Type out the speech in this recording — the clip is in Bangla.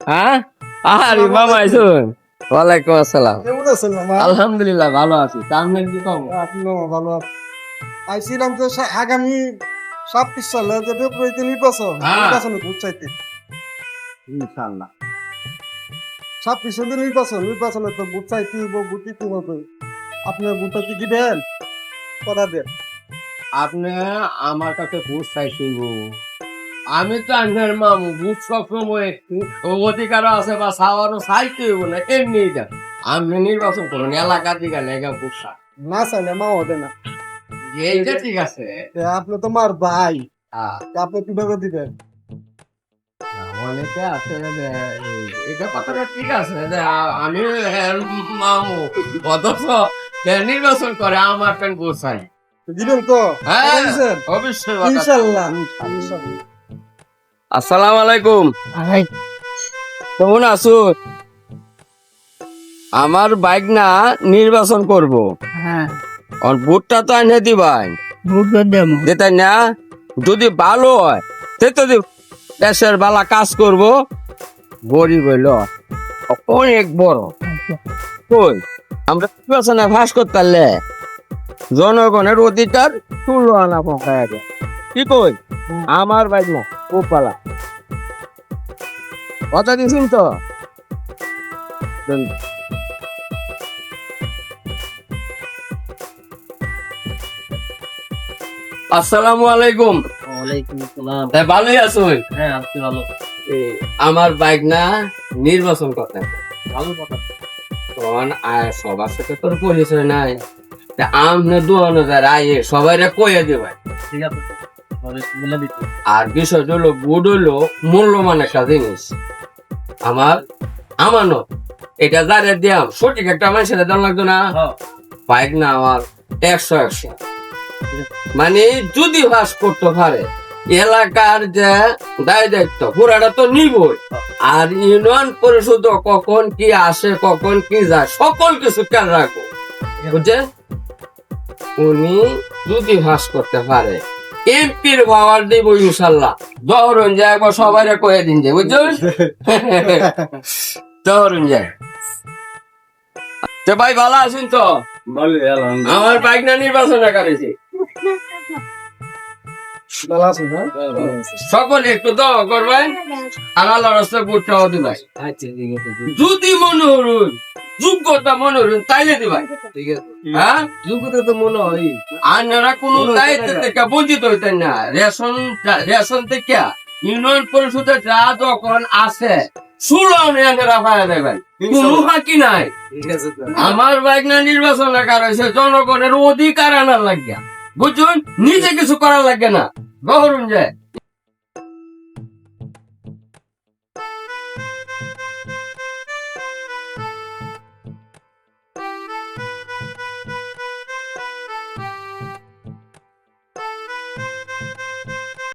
হ্যাঁ? আরে মামা আইসুন। ওয়ালাইকুম আসসালাম। কেমন আছেন মামা? আলহামদুলিল্লাহ ভালো আছি। তাহলে কি কম? আপনি ভালো আছেন। আইছিলাম তো আগামী ছাব্বিশ সালে যে ফেব্রুয়ারিতে নির্বাচন হ্যাঁ। ভোট চাইতে। ইনশাআল্লাহ। ছাব্বিশ সালে নির্বাচন নির্বাচনে তো ভোট চাইতে হইব ভোট দিতে হবে। আপনার ভোটটা কি দিবেন কথা দেন। আপনি আমার কাছে ঘুষ চাইছিল আমি তো আপনার মামু ঘুষ সবসময় অধিকারও আছে বা সাওয়ারও চাইতে হইব না এমনি দেন আমি নির্বাচন করুন এলাকা দিকে লেগে ঘুষ না চাইলে মা হবে না এইটা ঠিক আছে। আপনি তো মার ভাই। আপনি কীভাবে দিবেন? অনেকে আছে যে, এটা কথাটা ঠিক আছে যে আমি মামু অথচ নির্বাচন করে আমার পেন গোসাই তো দিবেন তো? হ্যাঁ অবশ্যই ইনশাল্লাহ ইনশাল্লাহ। আসসালামু আলাইকুম। কেমন আছো? আমার বাইক না নির্বাচন করব। হ্যাঁ। আর ভোটটা তো আনে দিবাই। যেটা না? যদি ভালো হয় সে তো দেশের বালা কাজ করব। গরিব হইল। অনেক বড়। কই? আমরা নির্বাচনে ফাঁস করতে পারলে জনগণের অধিকার তুলো আনা আগে। কি কই? আমার বাইক না ও পালা কথা দিছেন তো আসসালামু আলাইকুম। ওয়ালাইকুম আসসালাম। তা ভালোই আছো হ্যাঁ আপনি ভালো। এই, আমার বাইক না নির্বাচন করতে। ভালো কথা। তখন আর সবার সাথে তোর পরিচয় নাই। তা আমনে দু হাজার আয়ে সবাই কয়ে দেবে ঠিক আছে। পরে বলে দিচ্ছি। আর বিষয়টা হলো বুড হলো মূল্যমান একটা জিনিস। আমার আমানত। এটা যারে দিয়াম। সঠিক একটা মানুষের দাম লাগতো না। হ্যাঁ। বাইক না আমার। একশো একশো। মানে যদি বাস করতে পারে এলাকার যে দায় দায়িত্ব পুরাটা তো নিবই। আর ইউনিয়ন পরিষদ কখন কি আসে কখন কি যায় সকল কিছু খেয়াল রাখব। বুঝছেন? উনি যদি ভাস করতে পারে এমপির পাওয়ার দিব ইনশাল্লাহ। দহরন যায় একবার সবাই কয়ে দিন যে বুঝছেন? দহরন যায়। তো ভাই ভালো আছেন তো? আমার বাইক না নির্বাচন করেছি। ভালো আছেন হ্যাঁ সকলে একটু দোয়া করবেন। আর আল্লাহ রাস্তায় দিবাই আচ্ছা যদি মনে হরুন যোগ্যতা মনে হরুন তাইলে দিবাই ঠিক আছে। হ্যাঁ? যোগ্যতা তো মনে হয়। কোন কোনো দায়িত্ব থেকে বঞ্চিত হইতেন না। রেশন রেশন থেকে ইউনিয়ন পরিষদে যা যখন আছে। আমার বাইক না নির্বাচন লেখা রয়েছে জনগণের অধিকার আনার লাগিয়া। বুঝুন? নিজে কিছু করার লাগে না। গহরুন যায়।